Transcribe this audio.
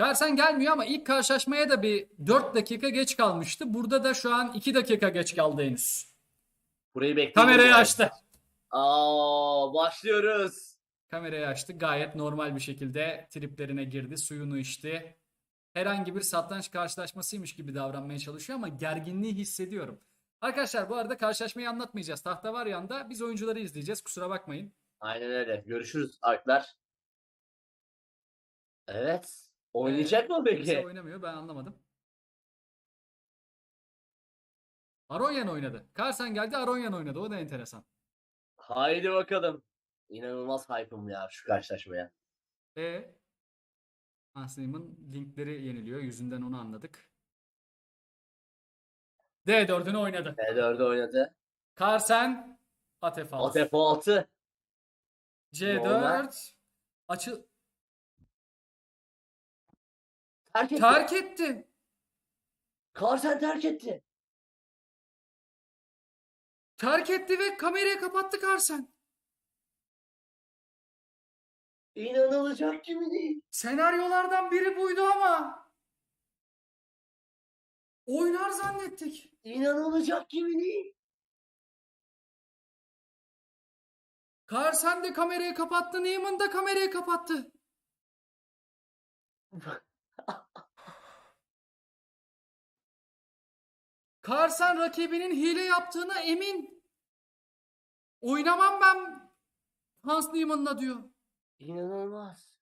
Carlsen gelmiyor ama ilk karşılaşmaya da bir 4 dakika geç kalmıştı. Burada da şu an 2 dakika geç kaldı henüz. Burayı bekleyin. Kamerayı açtı. Aa, başlıyoruz. Kamerayı açtı. Gayet normal bir şekilde triplerine girdi. Suyunu içti. Herhangi bir satranç karşılaşmasıymış gibi davranmaya çalışıyor ama gerginliği hissediyorum. Arkadaşlar bu arada karşılaşmayı anlatmayacağız. Tahta var yanda. Biz oyuncuları izleyeceğiz. Kusura bakmayın. Aynen öyle. Görüşürüz arklar. Evet. Oynayacak mı Kimse peki? oynamıyor. Ben anlamadım. Aronyan oynadı. Carlsen geldi. Aronyan oynadı. O da enteresan. Haydi bakalım. İnanılmaz hype'ım ya şu karşılaşmaya. E Niemann linkleri yeniliyor. Yüzünden onu anladık. D4'ünü oynadı. B4'ü oynadı. Carlsen at F6. At F6. C4 Normal. açı Terk etti. terk etti. Carlsen terk etti. Terk etti ve kamerayı kapattı Carlsen. İnanılacak gibi değil. Senaryolardan biri buydu ama. Oynar zannettik. İnanılacak gibi değil. Carlsen de kamerayı kapattı. Neiman da kamerayı kapattı. Carlsen rakibinin hile yaptığına emin. Oynamam ben Hans Niemann'la diyor. İnanılmaz.